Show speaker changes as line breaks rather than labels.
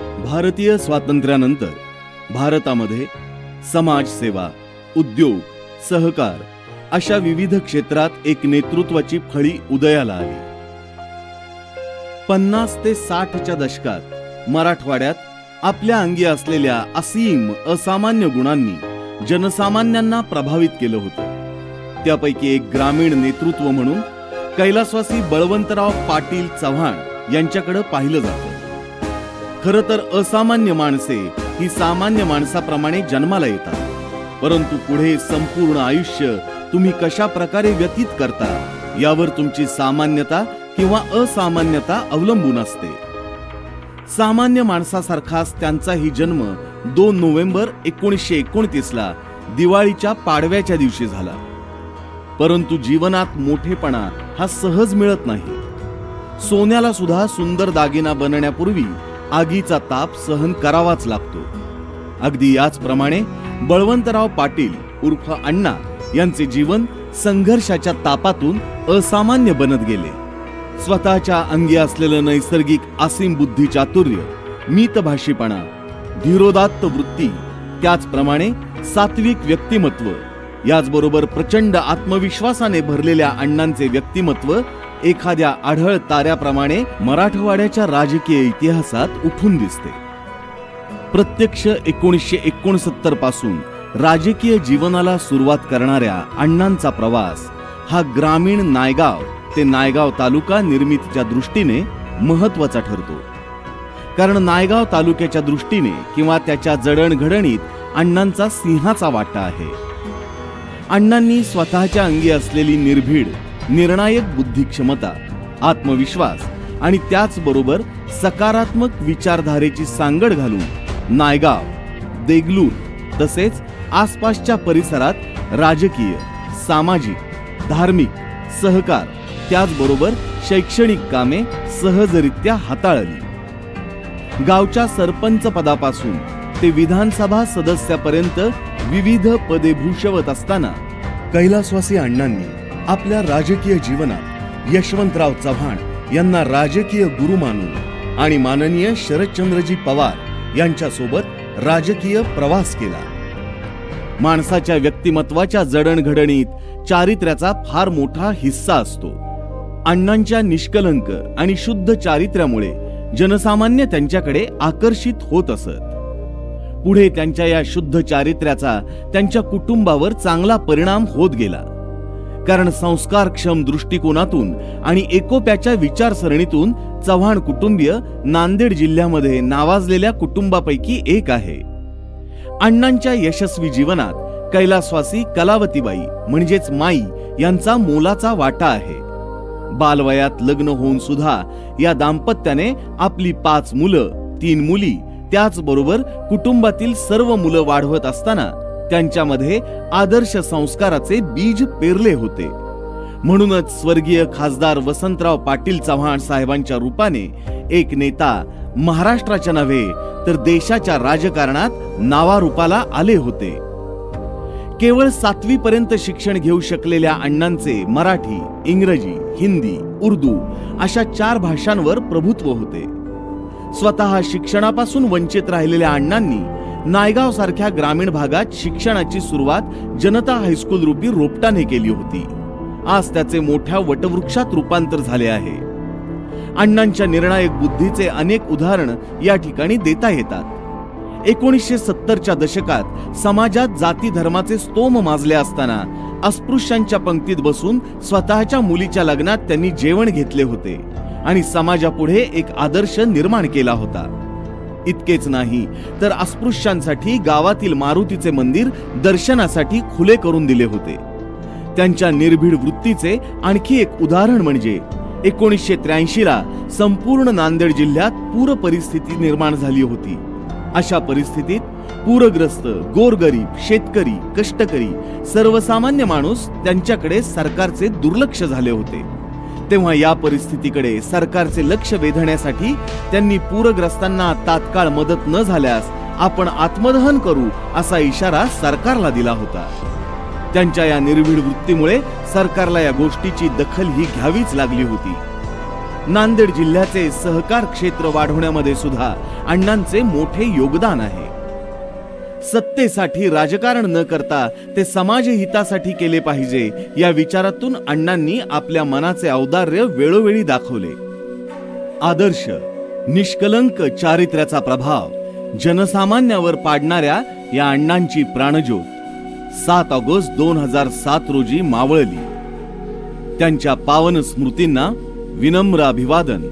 भारतीय स्वातंत्र्यानंतर भारतामध्ये समाजसेवा उद्योग सहकार अशा विविध क्षेत्रात एक नेतृत्वाची फळी उदयाला आली. पन्नास ते साठच्या दशकात मराठवाड्यात आपल्या अंगी असलेल्या असीम असामान्य गुणांनी जनसामान्यांना प्रभावित केलं होतं. त्यापैकी एक ग्रामीण नेतृत्व म्हणून कैलासवासी बळवंतराव पाटील चव्हाण यांच्याकडे पाहिलं जातं. खरं तर असामान्य माणसे ही सामान्य माणसाप्रमाणे जन्माला येतात. परंतु पुढे संपूर्ण आयुष्य तुम्ही कशा प्रकारे व्यतीत करता यावर तुमची सामान्यता किंवा असामान्यता अवलंबून असते. सामान्य माणसासारखाच त्यांचाही जन्म दोन नोव्हेंबर एकोणीसशे एकोणतीस ला दिवाळीच्या पाडव्याच्या दिवशी झाला. परंतु जीवनात मोठेपणा हा सहज मिळत नाही. सोन्याला सुद्धा सुंदर दागिना बनण्यापूर्वी आगीचा ताप सहन करावाच लागतो. अगदी याचप्रमाणे बळवंतराव पाटील उर्फ अण्णा यांचे जीवन संघर्षाच्या तापातून असामान्य बनत गेले. स्वतःच्या अंगी असलेलं नैसर्गिक असीम बुद्धी चातुर्य मितभाषीपणा धीरोदात्त वृत्ती त्याचप्रमाणे सात्विक व्यक्तिमत्व याचबरोबर प्रचंड आत्मविश्वासाने भरलेल्या अण्णांचे व्यक्तिमत्व एखाद्या आढळ ताऱ्याप्रमाणे मराठवाड्याच्या राजकीय इतिहासात उठून दिसते. प्रत्यक्ष एकोणीसशे एकोणसत्तरपासून राजकीय जीवनाला सुरुवात करणाऱ्या अण्णांचा प्रवास हा ग्रामीण नायगाव ते नायगाव तालुका निर्मितीच्या दृष्टीने महत्त्वाचा ठरतो. कारण नायगाव तालुक्याच्या दृष्टीने किंवा त्याच्या जडणघडणीत अण्णांचा सिंहाचा वाटा आहे. अण्णांनी स्वतःच्या अंगी असलेली निर्भीड निर्णायक बुद्धिक्षमता आत्मविश्वास आणि त्याचबरोबर सकारात्मक विचारधारेची सांगड घालून नायगाव देगलूर तसेच आसपासच्या परिसरात राजकीय सामाजिक धार्मिक सहकार त्याचबरोबर शैक्षणिक कामे सहजरित्या हाताळली. गावच्या सरपंच पदापासून ते विधानसभा सदस्यापर्यंत विविध पदे भूषवत असताना कैलासवासी अण्णांनी आपल्या राजकीय जीवनात यशवंतराव चव्हाण यांना राजकीय गुरु मानून आणि माननीय शरदचंद्रजी पवार यांच्यासोबत राजकीय प्रवास केला. माणसाच्या व्यक्तिमत्वाच्या जडणघडणीत चारित्र्याचा फार मोठा हिस्सा असतो. अण्णांच्या निष्कलंक आणि शुद्ध चारित्र्यामुळे जनसामान्य त्यांच्याकडे आकर्षित होत असत. पुढे त्यांच्या या शुद्ध चारित्र्याचा त्यांच्या कुटुंबावर चांगला परिणाम होत गेला. कारण संस्कारक्षम दृष्टिकोनातून आणि एकोप्याच्या विचारसरणीतून चव्हाण कुटुंबीय नांदेड जिल्ह्यामध्ये नावाजलेल्या कुटुंबापैकी एक आहे. अण्णांच्या यशस्वी जीवनात कैलासवासी कलावतीबाई म्हणजेच माई यांचा मोलाचा वाटा आहे. बालवयात लग्न होऊन सुद्धा या दाम्पत्याने आपली पाच मुलं तीन मुली त्याचबरोबर कुटुंबातील सर्व मुलं वाढवत असताना त्यांच्यामध्ये आदर्श संस्काराचे बीज पेरले होते. म्हणूनच स्वर्गीय खासदार वसंतराव पाटील चव्हाण साहेबांच्या रूपाने एक नेता महाराष्ट्राच्या नव्हे तर देशाच्या राजकारणात नावारूपाला आले होते. केवळ सातवीपर्यंत शिक्षण घेऊ शकलेल्या अण्णांचे मराठी इंग्रजी हिंदी उर्दू अशा चार भाषांवर प्रभुत्व होते. स्वतः शिक्षणापासून वंचित राहिलेल्या अण्णांनी नायगाव सारख्या ग्रामीण भागात शिक्षणाची सुरुवात जनता हायस्कूल रूपी रोपटाने केली होती. आज त्याचे मोठ्या वटवृक्षात रूपांतर झाले आहे. अण्णांच्या निर्णायक बुद्धीचे अनेक उदाहरण या ठिकाणी देता येतात. एकोणीसशे सत्तरच्या दशकात समाजात जाती धर्माचे स्तोम माजले असताना अस्पृश्यांच्या पंक्तीत बसून स्वतःच्या मुलीच्या लग्नात त्यांनी जेवण घेतले होते. आणि समाजापुढे एक आदर्श निर्माण केला होता. इतकेच नाही तर अस्पृश्यांसाठी गावातील मारुतीचे मंदिर दर्शनासाठी खुले करून दिले होते. त्यांच्या निर्भीड वृत्तीचे आणखी एक उदाहरण म्हणजे एकोणीसशे त्र्याऐंशी ला संपूर्ण नांदेड जिल्ह्यात पूर परिस्थिती निर्माण झाली होती. अशा परिस्थितीत पूरग्रस्त गोरगरीब शेतकरी कष्टकरी सर्वसामान्य माणूस त्यांच्याकडे सरकारचे दुर्लक्ष झाले होते. तेव्हा या परिस्थितीकडे सरकारचे लक्ष वेधण्यासाठी त्यांनी पूरग्रस्तांना तात्काळ मदत न झाल्यास आपण आत्मदहन करू असा इशारा सरकारला दिला होता. त्यांच्या या निर्भीड वृत्तीमुळे सरकारला या गोष्टीची दखल ही घ्यावीच लागली होती. नांदेड जिल्ह्याचे सहकार क्षेत्र वाढवण्यामध्ये सुद्धा अण्णांचे मोठे योगदान आहे. सत्तेसाठी राजकारण न करता ते समाजहितासाठी केले पाहिजे या विचारातून अण्णांनी आपल्या मनाचे औदार्य वेळोवेळी दाखवले. आदर्श निष्कलंक चारित्र्याचा प्रभाव जनसामान्यावर पाडणाऱ्या या अण्णांची प्राणज्योत सात ऑगस्ट दोन हजार सात रोजी मावळली. त्यांच्या पावन स्मृतींना विनम्र अभिवादन.